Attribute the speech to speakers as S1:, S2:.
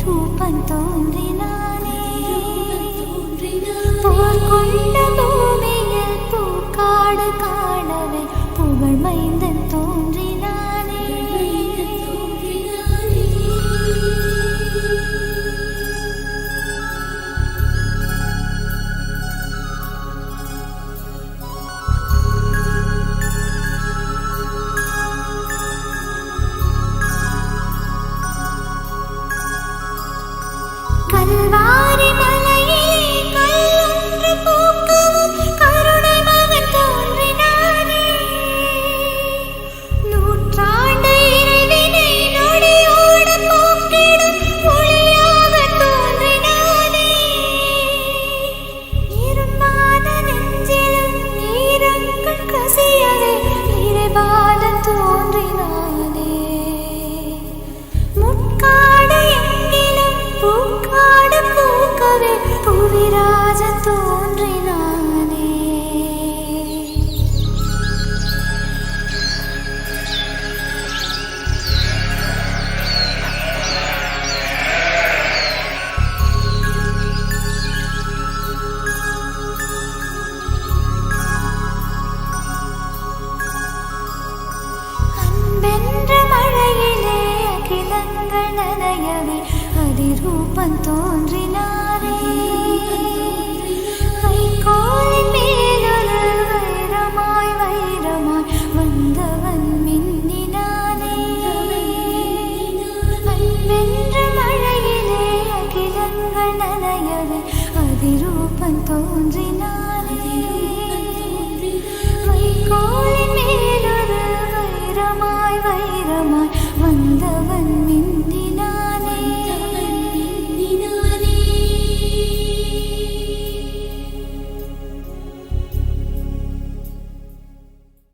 S1: அதிரூபன் தோன்றினானே போர் கொண்ட பூமியில் பூக்காடு காணவே புகழ் மைந்தன் வென்ற மழையிலே அகிலங்கள் நனையவே அதிரூபம் தோன்றினாரே. வைகோலின் மேலொரு வைரமாய் வைரமாய் வந்தவன் மின்னினானே. வென்ற மழையிலே அகிலங்கள் நனையவே அதிரூபம் தோன்றினார்.